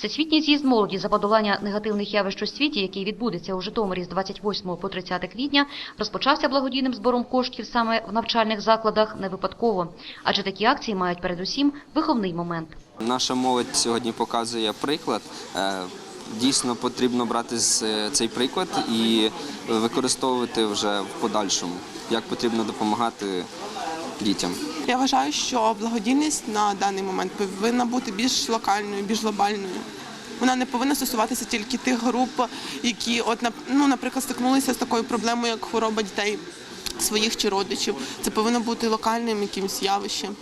Всесвітній з'їзд молоді за подолання негативних явищ у світі, який відбудеться у Житомирі з 28 по 30 квітня, розпочався благодійним збором коштів саме в навчальних закладах не випадково, адже такі акції мають передусім виховний момент. Наша молодь сьогодні показує приклад. Е, Дійсно потрібно брати е, цей приклад і використовувати вже в подальшому, як потрібно допомагати дітям. Я вважаю, що благодійність на даний момент повинна бути більш локальною, більш глобальною. Вона не повинна стосуватися тільки тих груп, які, от ну, наприклад, стикнулися з такою проблемою, як хвороба дітей своїх чи родичів. Це повинно бути локальним якимось явищем.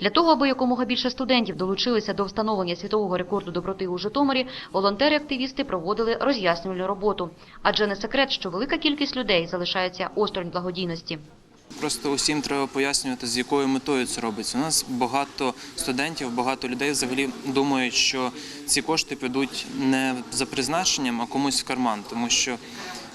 Для того, аби якомога більше студентів долучилися до встановлення світового рекорду доброти у Житомирі, волонтери-активісти проводили роз'яснювальну роботу. Адже не секрет, що велика кількість людей залишається осторонь благодійності. Просто усім треба пояснювати, з якою метою це робиться. У нас багато студентів, багато людей взагалі думають, що ці кошти підуть не за призначенням, а комусь в карман, тому що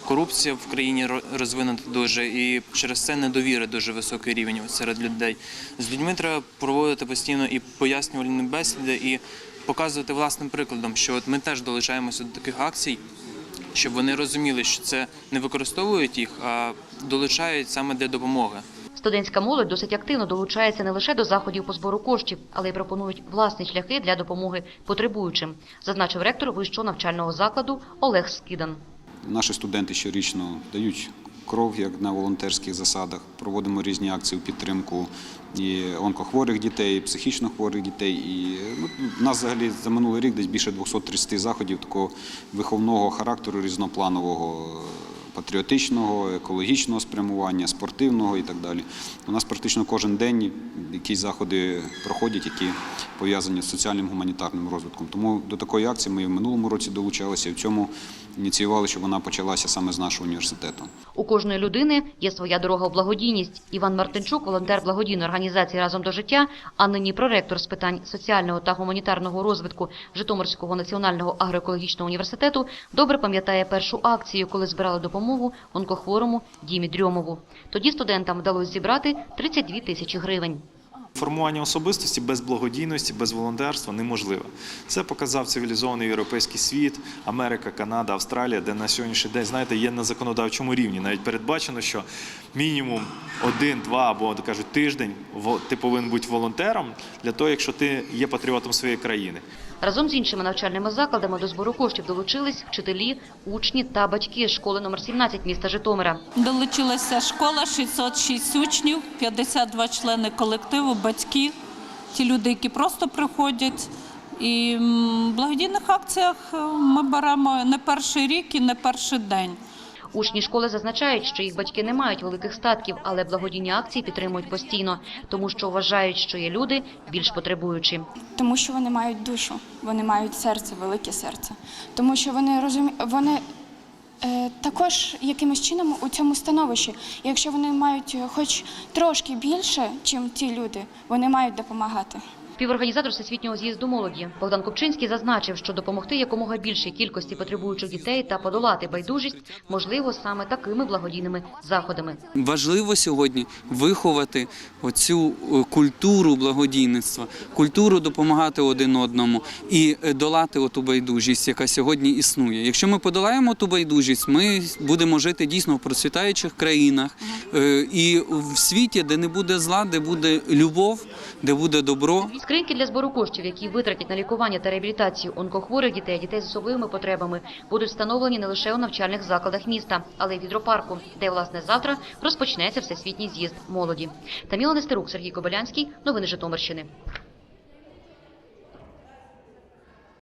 корупція в країні ро- розвинута дуже, і через це недовіра дуже високий рівень серед людей. З людьми треба проводити постійно і пояснювальні бесіди, і показувати власним прикладом, що от ми теж долучаємося до таких акцій щоб вони розуміли, що це не використовують їх, а долучають саме для допомоги. Студентська молодь досить активно долучається не лише до заходів по збору коштів, але й пропонують власні шляхи для допомоги потребуючим, зазначив ректор вищого навчального закладу Олег Скидан. Наші студенти щорічно дають кров як на волонтерських засадах. Проводимо різні акції у підтримку і онкохворих дітей, і психічно хворих дітей. І ну, у нас взагалі за минулий рік десь більше 230 заходів такого виховного характеру, різнопланового. Патріотичного, екологічного спрямування, спортивного і так далі. У нас практично кожен день якісь заходи проходять, які пов'язані з соціальним гуманітарним розвитком. Тому до такої акції ми і в минулому році долучалися і в цьому ініціювали, щоб вона почалася саме з нашого університету. У кожної людини є своя дорога у благодійність. Іван Мартинчук, волонтер благодійної організації Разом до життя, а нині проректор з питань соціального та гуманітарного розвитку Житомирського національного агроекологічного університету, добре пам'ятає першу акцію, коли збирали допомогу онкохворому Дімі Дрьомову. Тоді студентам вдалося зібрати 32 тисячі гривень. Формування особистості без благодійності, без волонтерства неможливе. Це показав цивілізований європейський світ, Америка, Канада, Австралія, де на сьогоднішній день, знаєте, є на законодавчому рівні. Навіть передбачено, що мінімум один, два або кажуть тиждень ти повинен бути волонтером для того, якщо ти є патріотом своєї країни. Разом з іншими навчальними закладами до збору коштів долучились вчителі, учні та батьки школи номер 17 міста Житомира. Долучилася школа, 606 учнів, 52 члени колективу, батьки, ті люди, які просто приходять. І в благодійних акціях е, ми беремо не перший рік і не перший день. Учні школи зазначають, що їх батьки не мають великих статків, але благодійні акції підтримують постійно, тому що вважають, що є люди більш потребуючі. тому що вони мають душу, вони мають серце, велике серце, тому що вони розумі... вони також якимось чином у цьому становищі. Якщо вони мають е, хоч трошки більше, ніж ті люди, вони мають допомагати. Співорганізатор всесвітнього з'їзду молоді Богдан Купчинський зазначив, що допомогти якомога більшій кількості потребуючих дітей та подолати байдужість можливо саме такими благодійними заходами. Важливо сьогодні виховати оцю е, культуру благодійництва, культуру допомагати один одному і е, долати оту байдужість, яка сьогодні існує. Якщо ми подолаємо ту байдужість, ми будемо жити дійсно в процвітаючих країнах е, і в світі, де не буде зла, де буде любов, де буде добро. Скриньки для збору коштів, які витратять на лікування та реабілітацію онкохворих дітей, дітей з особливими потребами, будуть встановлені не лише у навчальних закладах міста, але й в гідропарку, де власне завтра розпочнеться всесвітній з'їзд молоді. Таміла Нестерук, Сергій Кобилянський. Новини Житомирщини.